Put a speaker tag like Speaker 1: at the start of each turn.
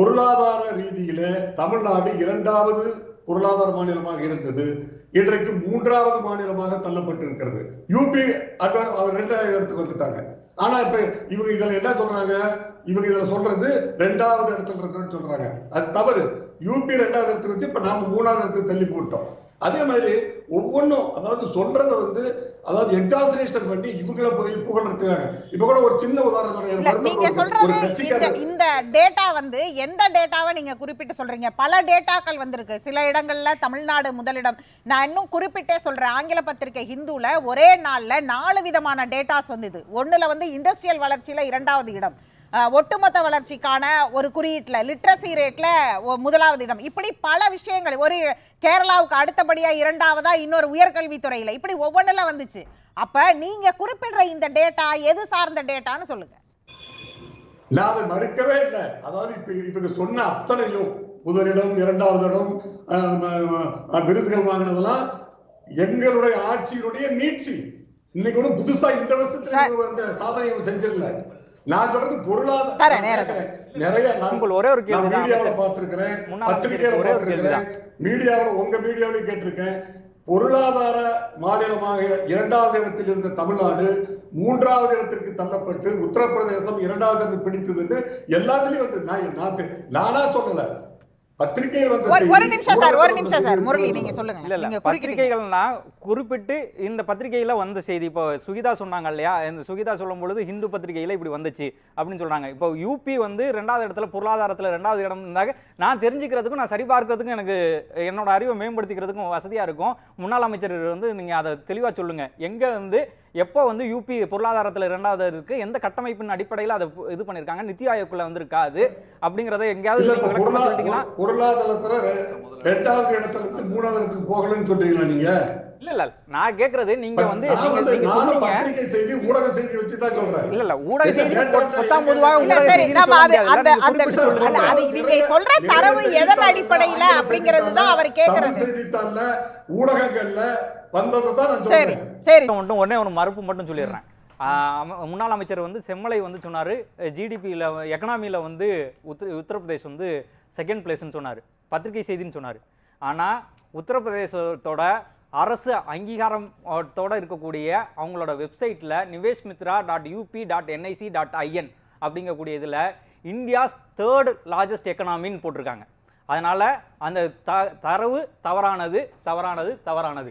Speaker 1: பொருளாதார ரீதியில தமிழ்நாடு இரண்டாவது பொருளாதார மாநிலமாக இருந்தது. இன்றைக்கு மூன்றாவது மாநிலமாக தள்ளப்பட்டு இருக்கிறது யூபி அட்வான் அவர் ரெண்டாவது இடத்துக்கு வந்துட்டாங்க. ஆனா இப்ப இவங்க இதுல என்ன சொல்றாங்க? இவங்க இதுல சொல்றது ரெண்டாவது இடத்துல இருக்குன்னு சொல்றாங்க. அது தவறு. யூபி ரெண்டாவது இடத்துல வச்சு இப்ப நாம மூணாவது இடத்துக்கு தள்ளி போட்டோம். அதே மாதிரி ஒவ்வொன்றும் அதாவது சொல்றதை வந்து அதாவது எக்ஸாசரேஷன் பண்ணி இவங்கள போய் புகழ்றதுக்காக இப்ப கூட ஒரு சின்ன உதாரணம்
Speaker 2: நீங்க சொல்றது இந்த டேட்டா வந்து எந்த டேட்டாவை நீங்க குறிப்பிட்டு சொல்றீங்க? பல டேட்டாக்கள் வந்திருக்கு. சில இடங்கள்ல தமிழ்நாடு முதலிடம். நான் இன்னும் குறிப்பிட்டே சொல்றேன். ஆங்கில பத்திரிகை ஹிந்துல ஒரே நாள்ல நாலு விதமான டேட்டாஸ் வந்தது. ஒண்ணுல வந்து இண்டஸ்ட்ரியல் வளர்ச்சியில இரண்டாவது இடம். ஒட்டுமொத்த வளர்ச்சிக்கான ஒரு குறியீட்டுல லிட்ரஸி ரேட்ல முதலாவது இடம். இப்படி பல விஷயங்கள் ஒரு கேரளாவுக்கு அடுத்தபடியா இரண்டாவதா இன்னொரு உயர்கல்வித்துறையில இப்படி ஒவ்வொன்றுல வந்துச்சு. அப்ப நீங்க குறிப்பிடுற இந்த டேட்டா எது சார்ந்த டேட்டான்னு சொல்லுங்க.
Speaker 1: நான் அதை மறுக்கவே இல்லை. அதாவது இப்ப இவங்க சொன்ன அத்தனையும் முதலிடம் இரண்டாவது இடம் விருதுகள் வாங்கினதெல்லாம் எங்களுடைய ஆட்சியினுடைய நீட்சி. இன்னைக்கு புதுசா இந்த வருஷத்துல அந்த சாதனையை செஞ்சிடல நான் சொல்றது பொருளாதார. நிறைய
Speaker 3: ஒரே ஒரு
Speaker 1: நான்
Speaker 3: கேள்வி
Speaker 1: மீடியாவுல. பார்த்திருக்கிறேன். பத்திரிகையில பார்த்திருக்கிறேன். மீடியாவுல உங்க மீடியாவிலையும் கேட்டிருக்கேன். பொருளாதார மாநிலமாக இரண்டாவது இடத்தில் இருந்த தமிழ்நாடு மூன்றாவது இடத்திற்கு தள்ளப்பட்டு உத்தரப்பிரதேசம் இரண்டாவது இடத்தில் பிடித்தது என்று எல்லாத்துலயும் வந்து நான் நான் நானா சொல்லல. வந்த
Speaker 2: ஒரு நிமிஷம் சார் ஒரு நிமிஷம் சார். முரளி. நீங்க
Speaker 3: இல்ல
Speaker 2: சொல்லுங்க.
Speaker 3: இல்ல பத்திரிகைகள்னா குறிப்பிட்டு இந்த பத்திரிகையில வந்த செய்தி. இப்போ சுகிதா சொன்னாங்க இல்லையா? இந்த சுகிதா சொல்லும் பொழுது ஹிந்து பத்திரிகையில இப்படி வந்துச்சு அப்படின்னு சொல்றாங்க. இப்போ யூபி வந்து ரெண்டாவது இடத்துல பொருளாதாரத்துல ரெண்டாவது இடம் இருந்தாங்க. நான் தெரிஞ்சுக்கிறதுக்கும் நான் சரி பார்க்கறதுக்கும் எனக்கு என்னோட அறிவை மேம்படுத்திக்கிறதுக்கும் வசதியா இருக்கும். முன்னாள் அமைச்சர் வந்து நீங்க அதை தெளிவா சொல்லுங்க. எங்க வந்து எப்போ வந்து யூபி பொருளாதாரத்துல ரெண்டாவது இருக்கு? எந்த கட்டமைப்பின் அடிப்படையில் அதை இது பண்ணிருக்காங்க? நித்தி ஆயோக்குள்ள வந்திருக்கா அது? அப்படிங்கறத எங்கேயாவது
Speaker 1: பொருளாதாரத்துல ரெண்டாவது இடத்துல இருந்து மூணாவது இடத்துக்கு போகலன்னு சொல்றீங்களா நீங்க?
Speaker 3: இல்ல இல்ல நான் கேக்குறது நீங்க வந்து
Speaker 1: ஊடக செய்தி வச்சு தான் சொல்றேன்.
Speaker 3: இல்ல இல்ல ஊடக செய்தி பத்தாம் பொதுவாக
Speaker 2: இல்ல சரி
Speaker 3: சொல்ல
Speaker 2: அது. அந்த அந்த அது நீங்க சொல்ற தரவு எதன் அடிப்படையில அப்படிங்கிறது தான் அவர் கேக்குறது.
Speaker 1: செய்தித்தாள்ல ஊடகங்கள்ல வந்ததை தான் நான்
Speaker 2: சரி
Speaker 1: சொல்றேன்
Speaker 2: சரி
Speaker 3: மட்டும் ஒண்ணே ஒரு மறுப்பு மட்டும் சொல்லிடுறேன். முன்னாள் அமைச்சர் வந்து செம்மலை வந்து சொன்னாரு. ஜிடிபியில் எக்கனாமியில் வந்து உத்தர உத்தரப்பிரதேஷ் வந்து செகண்ட் பிளேஸ்னு சொன்னார். பத்திரிகை செய்தின்னு சொன்னார். ஆனால் உத்தரப்பிரதேசத்தோட அரசு அங்கீகாரத்தோடு இருக்கக்கூடிய அவங்களோட வெப்சைட்டில் Nivesh Mitra dot UP dot NIC dot IN அப்படிங்கக்கூடிய இதில் இந்தியாஸ் தேர்ட் லார்ஜஸ்ட் எக்கனாமின்னு போட்டிருக்காங்க. அதனால் அந்த த தரவு தவறானது தவறானது தவறானது.